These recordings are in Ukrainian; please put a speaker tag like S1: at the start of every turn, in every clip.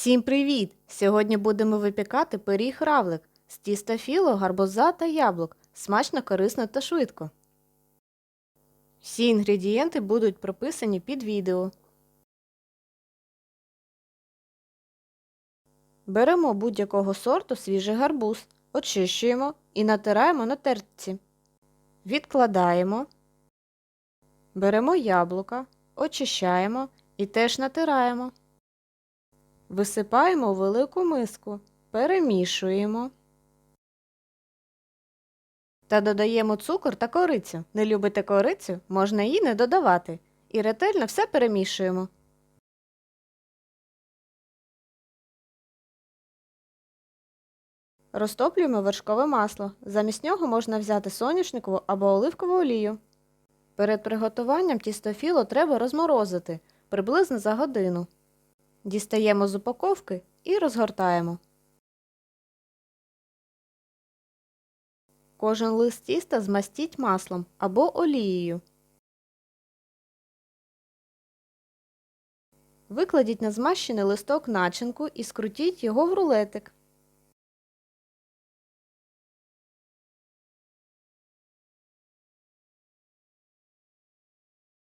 S1: Всім привіт! Сьогодні будемо випікати пиріг равлик з тіста філо, гарбуза та яблук. Смачно, корисно та швидко. Всі інгредієнти будуть прописані під відео. Беремо будь-якого сорту свіжий гарбуз, очищуємо і натираємо на тертці. Відкладаємо. Беремо яблука, очищаємо і теж натираємо. Висипаємо у велику миску, перемішуємо та додаємо цукор та корицю. Не любите корицю, можна її не додавати. І ретельно все перемішуємо. Розтоплюємо вершкове масло. Замість нього можна взяти соняшникову або оливкову олію. Перед приготуванням тістофіло треба розморозити приблизно за годину. Дістаємо з упаковки і розгортаємо. Кожен лист тіста змастіть маслом або олією. Викладіть на змащений листок начинку і скрутіть його в рулетик.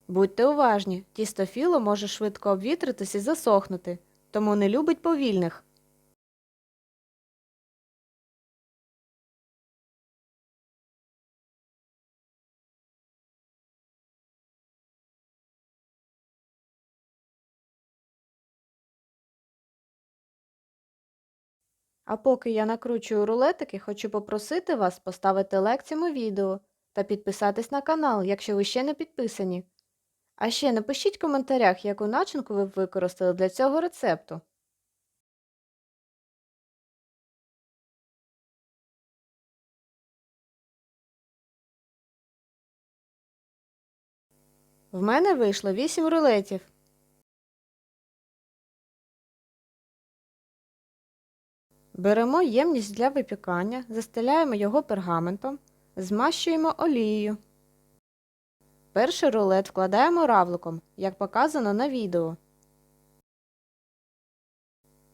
S1: Будьте уважні, тістофіло може швидко обвітритись і засохнути, тому не любить повільних. А поки я накручую рулетики, хочу попросити вас поставити лайк цьому відео та підписатись на канал, якщо ви ще не підписані. А ще напишіть в коментарях, яку начинку ви б використали для цього рецепту. В мене вийшло 8 рулетів. Беремо ємність для випікання, застеляємо його пергаментом, змащуємо олією. Перший рулет вкладаємо равликом, як показано на відео.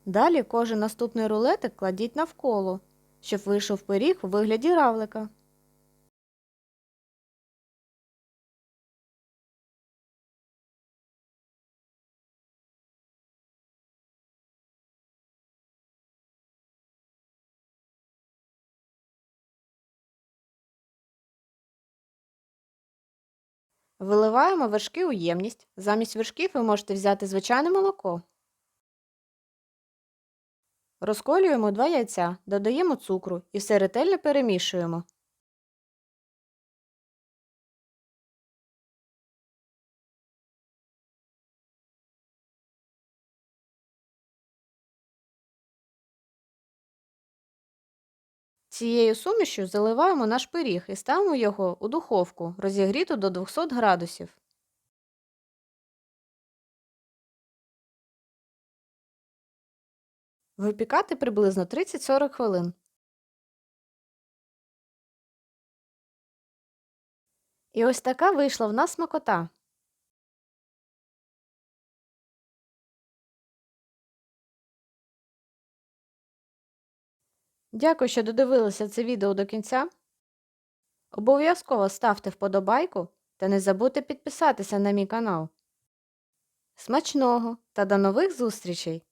S1: Далі кожен наступний рулетик кладіть навколо, щоб вийшов пиріг у вигляді равлика. Виливаємо вершки у ємність. Замість вершків ви можете взяти звичайне молоко. Розколюємо два яйця, додаємо цукру і все ретельно перемішуємо. Цією сумішю заливаємо наш пиріг і ставимо його у духовку, розігріту до 200 градусів. Випікати приблизно 30-40 хвилин. І ось така вийшла в нас смакота. Дякую, що додивилися це відео до кінця. Обов'язково ставте вподобайку та не забудьте підписатися на мій канал. Смачного та до нових зустрічей!